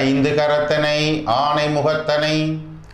ஐந்து கரத்தனை ஆனை முகத்தனை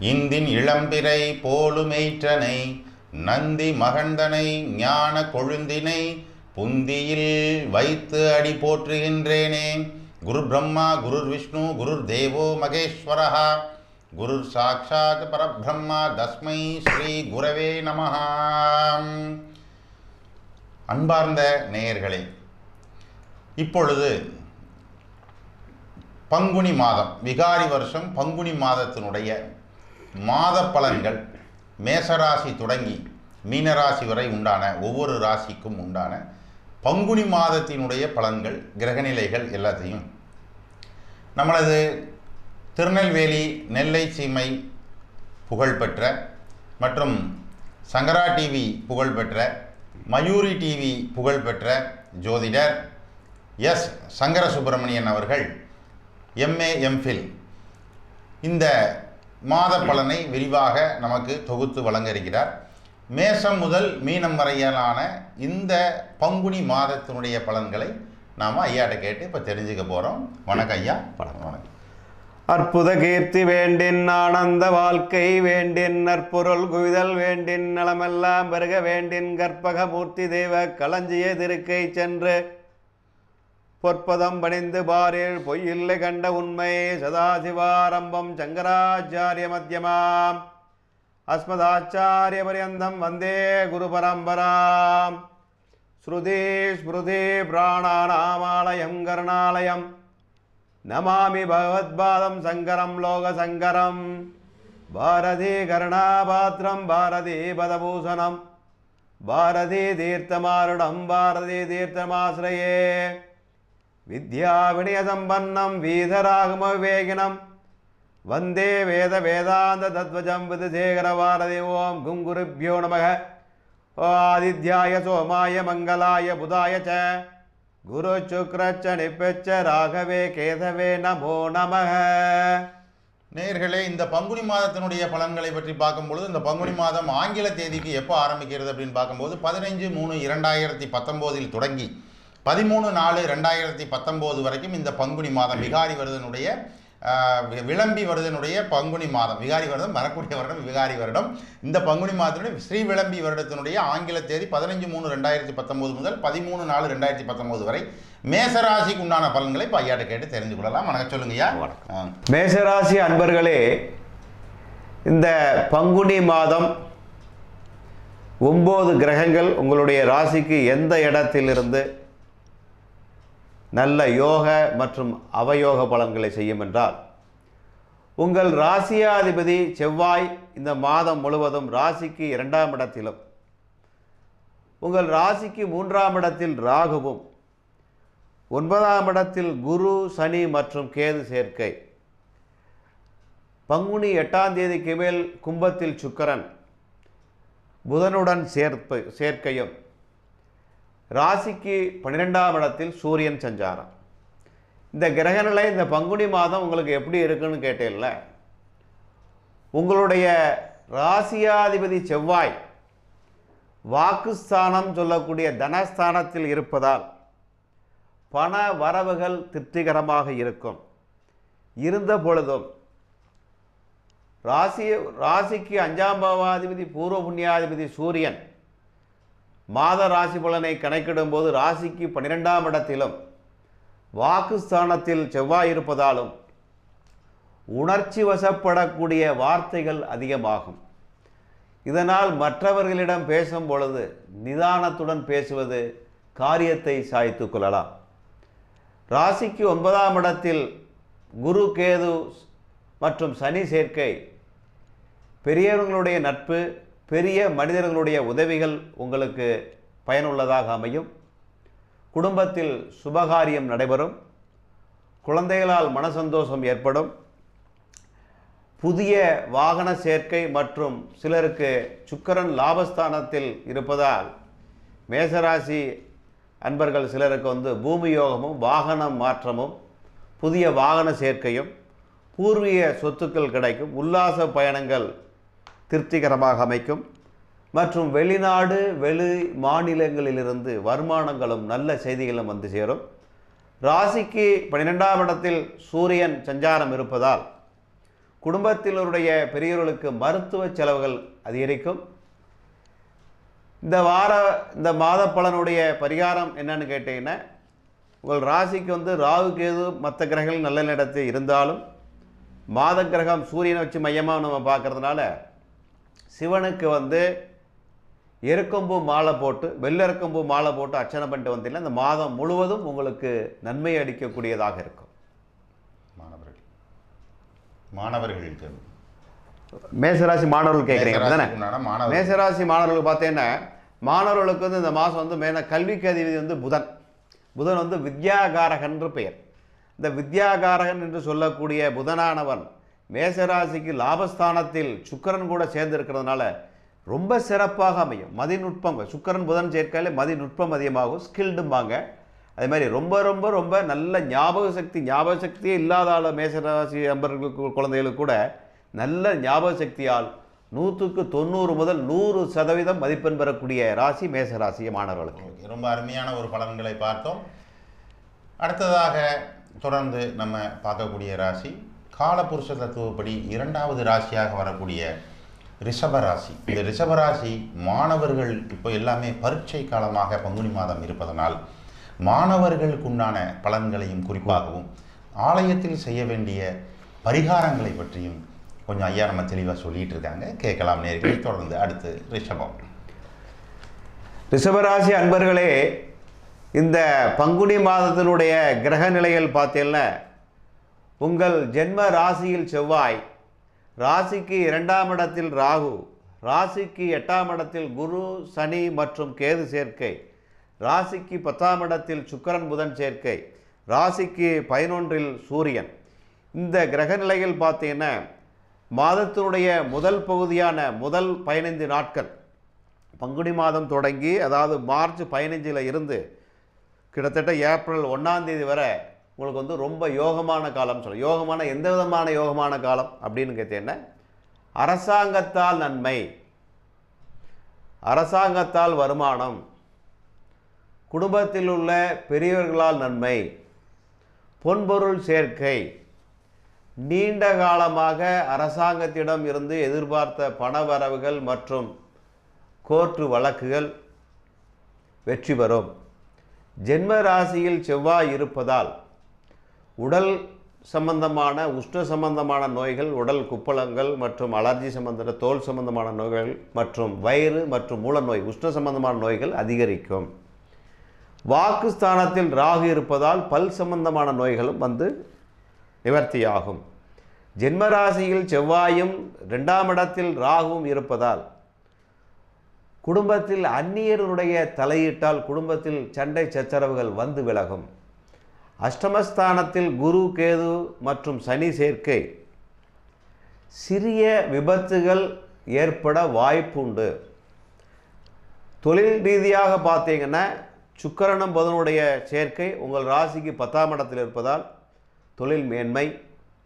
இந்தின் இளம்பிறை போலுமேற்றனை நந்தி மகந்தனை ஞான கொழுந்தினை புந்தியில் வைத்து அடி போற்றுகின்றேனே. குரு பிரம்மா குரு விஷ்ணு குரு தேவோ மகேஸ்வரஹா குரு சாட்சாத் பரபிரம்மா தஸ்மை ஸ்ரீ குரவே நமஹா. அன்பார்ந்த நேயர்களே இப்பொழுது பங்குனி மாதம் விகாரி வருஷம் பங்குனி மாதத்தினுடைய மாத பலன்கள் மேசராசி தொடங்கி மீனராசி வரை உண்டான ஒவ்வொரு ராசிக்கும் உண்டான பங்குனி மாதத்தினுடைய பலன்கள் கிரகநிலைகள் எல்லாத்தையும். நம்மளது திருநெல்வேலி நெல்லை சீமை புகழ்பெற்ற மற்றும் சங்கரா டிவி புகழ்பெற்ற மயூரி டிவி புகழ்பெற்ற ஜோதிடர் எஸ் சங்கர சுப்பிரமணியன் அவர்கள் எம்ஏ எம்ஃபில் இந்த மாத பலனை விரிவாக நமக்கு தொகுத்து வழங்க இருக்கிறார் மேஷம் முதல் மீனம் வரையிலான இந்த பங்குனி மாதத்தினுடைய பலன்களை நாம் ஐயாட்ட கேட்டு இப்போ தெரிஞ்சுக்க போகிறோம் வணக்கம் ஐயா. வணக்கம். அற்புத கீர்த்தி வேண்டின் ஆனந்த வாழ்க்கை வேண்டின் நற்பொருள் குவிதல் வேண்டின் நலமெல்லாம் பெருக வேண்டின் கற்பக மூர்த்தி தெய்வ களஞ்சிய திருக்கை சென்று பொற்பதம் பணிந்து பாரில் பொய்யில்லை கண்ட உண்மை சதாசிவாரம்பம் சங்கராச்சாரிய மத்தியமாம். அஸ்மதாச்சாரிய பரியந்தம் வந்தே குரு பரம்பராம். ஸ்ருதி ஸ்மிருதி பிராணாநாமாலயம் கருணாலயம். நமாமி பகவத்பாதம் சங்கரம் லோகசங்கரம் பாரதி கருணாபாத்திரம் பாரதி பதபூஷணம். பாரதி தீர்த்தமாருடம் பாரதி தீர்த்தமாசிரயே. வித்யாவினயசம்பன்னம் வீதராகம விவேகினம் வந்தே வேத வேதாந்த தத்வஜம் விதுசேகர பாரதி ஓம் குங்குருப்பியோ நமக. ஓ ஆதித்யாய சோமாய மங்களாய புதாய ச. குரு சுக்ரச்ச நிப்பெச்ச ராகவே கேதவே நமோ நமக. நேர்களே இந்த பங்குனி மாதத்தினுடைய பலன்களை பற்றி பார்க்கும்பொழுது இந்த பங்குனி மாதம் ஆங்கில தேதிக்கு எப்போ ஆரம்பிக்கிறது அப்படின்னு பார்க்கும்போது பதினைஞ்சு மூணு இரண்டாயிரத்தி பத்தொம்போதில் தொடங்கி பதிமூணு நாலு ரெண்டாயிரத்தி பத்தொம்போது வரைக்கும் இந்த பங்குனி மாதம் விகாரி வருடனுடைய ஆஹ், வி- விளம்பி வருடனுடைய பங்குனி மாதம். விகாரி வருடம் வரக்கூடிய வருடம் விகாரி வருடம். இந்த பங்குனி மாதத்தினுடைய ஸ்ரீ விளம்பி வருடத்தினுடைய ஆங்கில தேதி பதினஞ்சு மூணு ரெண்டாயிரத்தி பத்தொம்போது முதல் பதிமூணு நாலு ரெண்டாயிரத்தி பத்தொம்போது வரை மேசராசிக்கு உண்டான பலன்களை இப்போ ஐயாட்ட கேட்டு தெரிந்து கொள்ளலாம். வணக்கம் சொல்லுங்க ஐயா. ஆ. மேஷராசி அன்பர்களே இந்த பங்குனி மாதம் ஒம்பது கிரகங்கள் உங்களுடைய ராசிக்கு எந்த இடத்திலிருந்து நல்ல யோக மற்றும் அவயோக பலன்களை செய்யும் என்றால் உங்கள் ராசியாதிபதி செவ்வாய் இந்த மாதம் முழுவதும் ராசிக்கு இரண்டாம் இடத்திலும் உங்கள் ராசிக்கு மூன்றாம் இடத்தில் ராகுவும் ஒன்பதாம் இடத்தில் குரு சனி மற்றும் கேது சேர்க்கை. பங்குனி எட்டாம் தேதிக்கு மேல் கும்பத்தில் சுக்கரன் புதனுடன் சேர்ப்பு சேர்க்கையும் ராசிக்கு பன்னிரெண்டாம் இடத்தில் சூரியன் சஞ்சாரம். இந்த கிரகநிலை இந்த பங்குனி மாதம் உங்களுக்கு எப்படி இருக்குன்னு கேட்டேன்ல. உங்களுடைய ராசியாதிபதி செவ்வாய் வாக்குஸ்தானம் சொல்லக்கூடிய தனஸ்தானத்தில் இருப்பதால் பண வரவுகள் திருப்திகரமாக இருக்கும். இருந்த பொழுதும் ராசி ராசிக்கு அஞ்சாம் பாவாதிபதி பூர்வ புண்ணியாதிபதி சூரியன் மாத ராசி பலனை கணக்கிடும்போது ராசிக்கு பன்னிரெண்டாம் இடத்திலும் வாக்குஸ்தானத்தில் செவ்வாய் இருப்பதாலும் உணர்ச்சி வசப்படக்கூடிய வார்த்தைகள் அதிகமாகும். இதனால் மற்றவர்களிடம் பேசும் பொழுது நிதானத்துடன் பேசுவது காரியத்தை சாய்த்து கொள்ளலாம். ராசிக்கு ஒன்பதாம் இடத்தில் குரு கேது மற்றும் சனி சேர்க்கை பெரியவர்களுடைய நட்பு பெரிய மனிதர்களுடைய உதவிகள் உங்களுக்கு பயனுள்ளதாக அமையும். குடும்பத்தில் சுபகாரியம் நடைபெறும். குழந்தைகளால் மனசந்தோஷம் ஏற்படும். புதிய வாகன சேர்க்கை மற்றும் சிலருக்கு சுக்கிரன் லாபஸ்தானத்தில் இருப்பதால் மேசராசி அன்பர்கள் சிலருக்கு வந்து பூமி யோகமும் வாகனம் மாற்றமும் புதிய வாகன சேர்க்கையும் பூர்வீக சொத்துக்கள் கிடைக்கும். உல்லாச பயணங்கள் திருப்திகரமாக அமைக்கும். மற்றும் வெளிநாடு வெளி மாநிலங்களிலிருந்து வருமானங்களும் நல்ல செய்திகளும் வந்து சேரும். ராசிக்கு பன்னிரெண்டாம் இடத்தில் சூரியன் சஞ்சாரம் இருப்பதால் குடும்பத்தினருடைய பெரியவர்களுக்கு மருத்துவ செலவுகள் அதிகரிக்கும். இந்த வார இந்த மாத பலனுடைய பரிகாரம் என்னன்னு கேட்டீங்கன்னா உங்கள் ராசிக்கு வந்து ராகு கேது மற்ற கிரகங்கள் நல்ல இடத்தில் இருந்தாலும் மாத கிரகம் சூரியனை வச்சு மையமாக நம்ம பார்க்கறதுனால சிவனுக்கு வந்து எருக்கம்பூ மாலை போட்டு வெள்ளெருக்கம்பூ மாலை போட்டு அர்ச்சனை பண்ணிட்டு வந்தீங்கன்னா இந்த மாதம் முழுவதும் உங்களுக்கு நன்மை அளிக்கக்கூடியதாக இருக்கும். மாணவர்கள். மாணவர்களுக்கு மேசராசி மாணவர்கள் கேட்குறீங்க தானே? மாணவர்கள். மேசராசி மாணவர்களுக்கு பார்த்தீங்கன்னா மாணவர்களுக்கு வந்து இந்த மாதம் வந்து மேல கல்விக்கு அதிபதி வந்து புதன். புதன் வந்து வித்யாகாரகன் என்று பெயர். இந்த வித்யாகாரகன் என்று சொல்லக்கூடிய புதனானவன் மேசராசிக்கு லாபஸ்தானத்தில் சுக்கரன் கூட சேர்ந்து இருக்கிறதுனால ரொம்ப சிறப்பாக அமையும். மதிநுட்பம் சுக்கரன் புதன் சேர்க்கையில் மதிநுட்பம் அதிகமாகும் ஸ்கில்டும்பாங்க. அதே மாதிரி ரொம்ப ரொம்ப ரொம்ப நல்ல ஞாபக சக்தி ஞாபக சக்தியே இல்லாத ஆள் மேசராசி அன்பர்களுக்கு குழந்தைகளுக்கு கூட நல்ல ஞாபக சக்தியால் நூற்றுக்கு தொண்ணூறு முதல் நூறு சதவீதம் மதிப்பெண் பெறக்கூடிய ராசி மேசராசி மாணவர்களுக்கு. ரொம்ப அருமையான ஒரு பலன்களை பார்த்தோம். அடுத்ததாக தொடர்ந்து நம்ம பார்க்கக்கூடிய ராசி காலபுருஷ தத்துவப்படி இரண்டாவது ராசியாக வரக்கூடிய ரிஷபராசி இந்த ரிஷபராசி மாணவர்கள் இப்போ எல்லாமே பரீட்சை காலமாக பங்குனி மாதம் இருப்பதனால் மாணவர்களுக்குண்டான பலன்களையும் குறிப்பாகவும் ஆலயத்தில் செய்ய வேண்டிய பரிகாரங்களை பற்றியும் கொஞ்சம் ஐயா நம்ம தெளிவாக சொல்லிட்டு இருக்காங்க. கேட்கலாம் நேர்களை. தொடர்ந்து அடுத்து ரிஷபம். ரிஷபராசி அன்பர்களே இந்த பங்குனி மாதத்தினுடைய கிரக நிலைகள் பார்த்தீங்கன்னா உங்கள் ஜென்ம ராசியில் செவ்வாய். ராசிக்கு இரண்டாம் இடத்தில் ராகு. ராசிக்கு எட்டாம் இடத்தில் குரு சனி மற்றும் கேது சேர்க்கை. ராசிக்கு பத்தாம் இடத்தில் சுக்கரன் புதன் சேர்க்கை. ராசிக்கு பதினொன்றில் சூரியன். இந்த கிரக நிலையில் பார்த்தீங்கன்னா மாதத்தினுடைய முதல் பகுதியான முதல் பதினைந்து நாட்கள். பங்குனி மாதம் தொடங்கி அதாவது மார்ச் பதினஞ்சில் இருந்து கிட்டத்தட்ட ஏப்ரல் ஒன்றாம் தேதி வரை உங்களுக்கு வந்து ரொம்ப யோகமான காலம் சொல்ல யோகமான எந்த விதமான யோகமான காலம் அப்படின்னு கேட்டீங்கன்னா அரசாங்கத்தால் நன்மை அரசாங்கத்தால் வருமானம் குடும்பத்தில் உள்ள பெரியவர்களால் நன்மை பொன்பொருள் சேர்க்கை நீண்ட காலமாக அரசாங்கத்திடம் இருந்து எதிர்பார்த்த பணவரவுகள் மற்றும் கோர்ட்டு வழக்குகள் வெற்றி பெறும். ஜென்ம ராசியில் செவ்வாய் இருப்பதால் உடல் சம்பந்தமான உஷ்ண சம்பந்தமான நோய்கள் உடல் குப்பளங்கள் மற்றும் அலர்ஜி சம்பந்த தோல் சம்பந்தமான நோய்கள் மற்றும் வயிறு மற்றும் மூலநோய் உஷ்ண சம்பந்தமான நோய்கள் அதிகரிக்கும். வாக்குஸ்தானத்தில் ராகு இருப்பதால் பல் சம்பந்தமான நோய்களும் வந்து நிவர்த்தியாகும். ஜென்ம ராசியில் செவ்வாயும் ரெண்டாம் இடத்தில் ராகுவும் இருப்பதால் குடும்பத்தில் அந்நியருடைய தலையிட்டால் குடும்பத்தில் சண்டை சச்சரவுகள் வந்து விலகும். அஷ்டமஸ்தானத்தில் குரு கேது மற்றும் சனி சேர்க்கை. சிறிய விபத்துகள் ஏற்பட வாய்ப்பு உண்டு தொழில் ரீதியாக பார்த்தீங்கன்னா சுக்கரணம் புதனுடைய சேர்க்கை உங்கள் ராசிக்கு பத்தாம் இடத்தில் இருப்பதால் தொழில் மேன்மை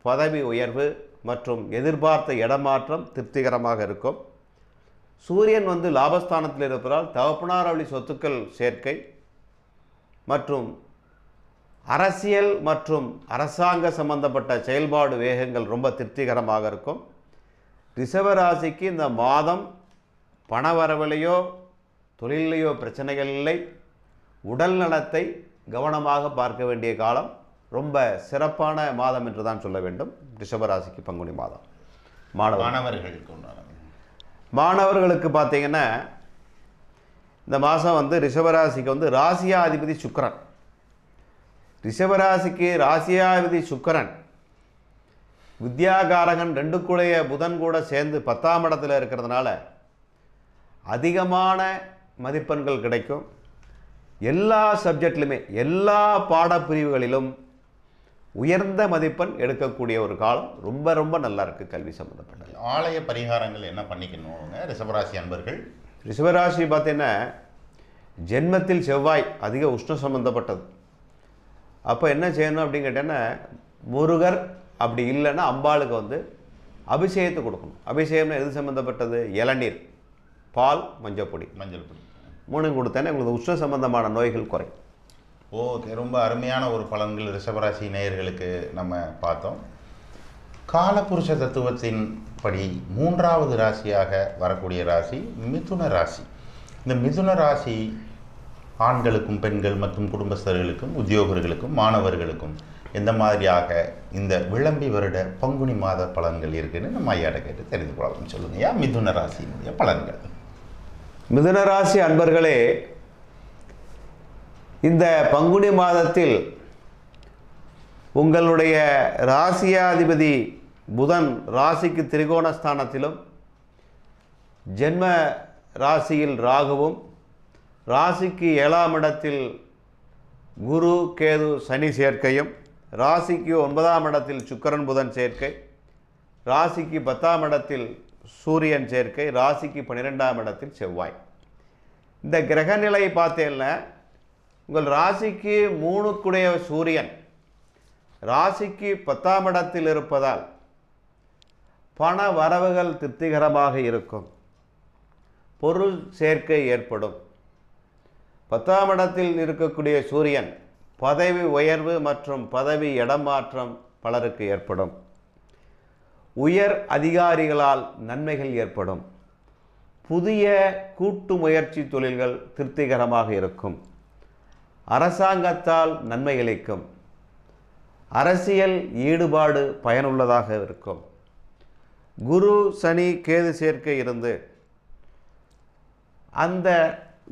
பதவி உயர்வு மற்றும் எதிர்பார்த்த இடமாற்றம் திருப்திகரமாக இருக்கும். சூரியன் வந்து லாபஸ்தானத்தில் இருப்பதால் தகப்பனார் வழி சொத்துக்கள் சேர்க்கை மற்றும் அரசியல் மற்றும் அரசாங்க சம்பந்தப்பட்ட செயல்பாடு வேகங்கள் ரொம்ப திருப்திகரமாக இருக்கும். ரிஷபராசிக்கு இந்த மாதம் பண வரவிலையோ தொழிலையோ பிரச்சனைகள் இல்லை. உடல் நலத்தை கவனமாக பார்க்க வேண்டிய காலம். ரொம்ப சிறப்பான மாதம் என்று தான் சொல்ல வேண்டும். ரிஷபராசிக்கு பங்குனி மாதம். மாணவர். மாணவர்களுக்கு மாணவர்களுக்கு பார்த்தீங்கன்னா இந்த மாதம் வந்து ரிஷபராசிக்கு வந்து ராசியாதிபதி சுக்கிரன். ரிஷபராசிக்கு ராசியாதிபதி சுக்கிரன். வித்யாகாரகன் ரெண்டு கூடைய புதன் கூட சேர்ந்து பத்தாம் இடத்துல இருக்கிறதுனால அதிகமான மதிப்பெண்கள் கிடைக்கும். எல்லா சப்ஜெக்ட்லையுமே எல்லா பாடப்பிரிவுகளிலும் உயர்ந்த மதிப்பெண் எடுக்கக்கூடிய ஒரு காலம் ரொம்ப ரொம்ப நல்லா இருக்குது கல்வி சம்மந்தப்பட்டது ஆலய பரிகாரங்கள் என்ன பண்ணிக்கணுங்க? ரிஷபராசி அன்பர்கள். ரிஷபராசி பார்த்தீங்கன்னா ஜென்மத்தில் செவ்வாய் அதிக உஷ்ண சம்பந்தப்பட்டது. அப்போ என்ன செய்யணும் அப்படின்னு கேட்டேன்னா முருகர் அப்படி இல்லைன்னா அம்பாளுக்கு வந்து அபிஷேகத்தை கொடுக்கணும். அபிஷேகம்னா எது சம்மந்தப்பட்டது இளநீர் பால் மஞ்சப்பொடி மஞ்சள் பொடி. மூணும் கொடுத்தேன்னா உங்களுக்கு உஷ்ண சம்பந்தமான நோய்கள் குறையும். ஓகே. ரொம்ப அருமையான ஒரு பலன்கள் ரிஷபராசி நேயர்களுக்கு நம்ம பார்த்தோம். காலபுருஷ தத்துவத்தின் படி மூன்றாவது ராசியாக வரக்கூடிய ராசி மிதுன ராசி. இந்த மிதுன ராசி ஆண்களுக்கும் பெண்கள் மற்றும் குடும்பஸ்தர்களுக்கும் உத்தியோகர்களுக்கும் மாணவர்களுக்கும் எந்த மாதிரியாக இந்த விளம்பி வருட பங்குனி மாத பலன்கள் இருக்குன்னு நம்ம ஐயாட கேட்டு தெரிந்து கொள்ளலாம். சொல்லுங்க ஐயா மிதுன ராசியினுடைய பலன்கள். மிதுன ராசி அன்பர்களே இந்த பங்குனி மாதத்தில் உங்களுடைய ராசியாதிபதி புதன் ராசிக்கு திரிகோணஸ்தானத்திலும் ஜென்ம ராசியில் ராகுவும் ராசிக்கு ஏழாம் இடத்தில் குரு கேது சனி சேர்க்கையும் ராசிக்கு ஒன்பதாம் இடத்தில் சுக்கிரன் புதன் சேர்க்கை ராசிக்கு பத்தாம் இடத்தில் சூரியன் சேர்க்கை ராசிக்கு பன்னிரெண்டாம் இடத்தில் செவ்வாய். இந்த கிரகநிலை பார்த்தேன்னா உங்கள் ராசிக்கு மூணுக்குடைய சூரியன் ராசிக்கு பத்தாம் இடத்தில் இருப்பதால் பண வரவுகள் திருப்திகரமாக இருக்கும். பொருள் சேர்க்கை ஏற்படும். பத்தாம் இடத்தில் இருக்கக்கூடிய சூரியன் பதவி உயர்வு மற்றும் பதவி இடமாற்றம் பலருக்கு ஏற்படும். உயர் அதிகாரிகளால் நன்மைகள் ஏற்படும். புதிய கூட்டு முயற்சி தொழில்கள் திருப்திகரமாக இருக்கும். அரசாங்கத்தால் நன்மை அளிக்கும். அரசியல் ஈடுபாடு பயனுள்ளதாக இருக்கும். குரு சனி கேது சேர்க்கை இருந்து அந்த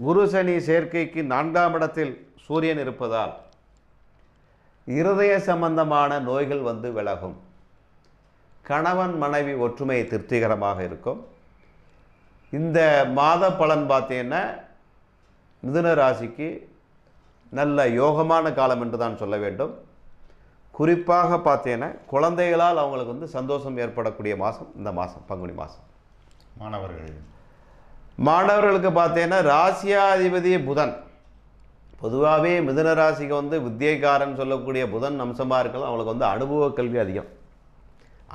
குரு சனி சேர்க்கைக்கு நான்காம் இடத்தில் சூரியன் இருப்பதால் இருதய சம்பந்தமான நோய்கள் வந்து விலகும். கணவன் மனைவி ஒற்றுமை திருப்திகரமாக இருக்கும். இந்த மாத பலன் பார்த்தீங்கன்னா மிதுன ராசிக்கு நல்ல யோகமான காலம் என்று தான் சொல்ல வேண்டும். குறிப்பாக பார்த்தீங்கன்னா குழந்தைகளால் அவங்களுக்கு வந்து சந்தோஷம் ஏற்படக்கூடிய மாதம் இந்த மாதம் பங்குனி மாதம். மாணவர்கள் மாணவர்களுக்கு பார்த்தீங்கன்னா ராசியாதிபதி புதன். பொதுவாகவே மிதன ராசிக்கு வந்து வித்தியைக்காரன் சொல்லக்கூடிய புதன் அம்சமாக இருக்கலாம். அவங்களுக்கு வந்து அனுபவ கல்வி அதிகம்.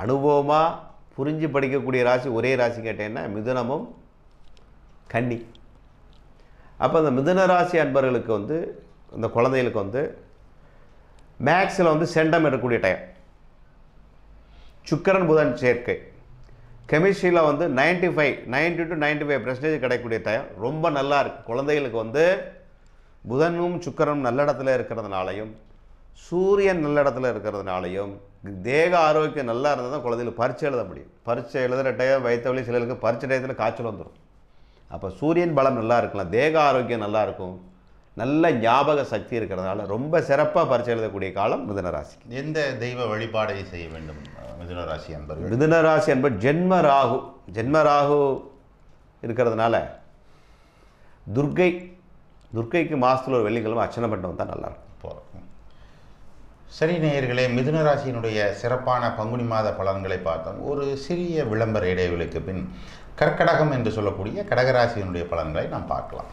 அனுபவமாக புரிஞ்சு படிக்கக்கூடிய ராசி ஒரே ராசி கேட்டேன்னா மிதுனமும் கன்னி. அப்போ அந்த மிதுன ராசி அன்பர்களுக்கு வந்து இந்த குழந்தைகளுக்கு வந்து மேக்ஸில் வந்து செண்டம் எடுக்கக்கூடிய டைம். சுக்கரன் புதன் சேர்க்கை. கெமிஸ்ட்ரியில் வந்து 95 five ninety to ninety five percentage கிடைக்கக்கூடிய டைம் ரொம்ப நல்லா இருக்குது குழந்தைகளுக்கு வந்து புதனும் சுக்கரனும் நல்ல இடத்துல இருக்கிறதுனாலையும் சூரியன் நல்ல இடத்துல இருக்கிறதுனாலையும் தேக ஆரோக்கியம் நல்லா இருந்தால் தான் குழந்தைகளுக்கு பரீட்சை எழுத முடியும். பரீட்சை எழுதுகிற டைம் வைத்த வழி சிலருக்கு பரீட்சை டயத்தில் காய்ச்சல் வந்துடும் அப்போ சூரியன் பலம் நல்லா இருக்கலாம் தேக ஆரோக்கியம் நல்லா இருக்கும். நல்ல ஞாபக சக்தி இருக்கிறதுனால ரொம்ப சிறப்பாக பரீட்சை எழுதக்கூடிய காலம் மிதுன ராசி எந்த தெய்வ வழிபாடை செய்ய வேண்டும் அஹ், மிதுன ராசி அன்பர்கள்? மிதுன ராசி என்பது ஜென்ம ராகு. ஜென்ம ராகு இருக்கிறதுனால துர்க்கை துர்க்கைக்கு மாதத்தில் ஒரு வெள்ளிக்கிழமை அர்ச்சனை பண்ணிட்டு வந்தால் நல்லாயிருக்கும். போகிறோம் சரி நேயர்களே மிதுன ராசியினுடைய சிறப்பான பங்குனி மாத பலன்களை பார்த்தோம். ஒரு சிறிய விளம்பர இடைவெளிக்கு பின் கர்க்கடகம் என்று சொல்லக்கூடிய கடகராசியினுடைய பலன்களை நாம் பார்க்கலாம்.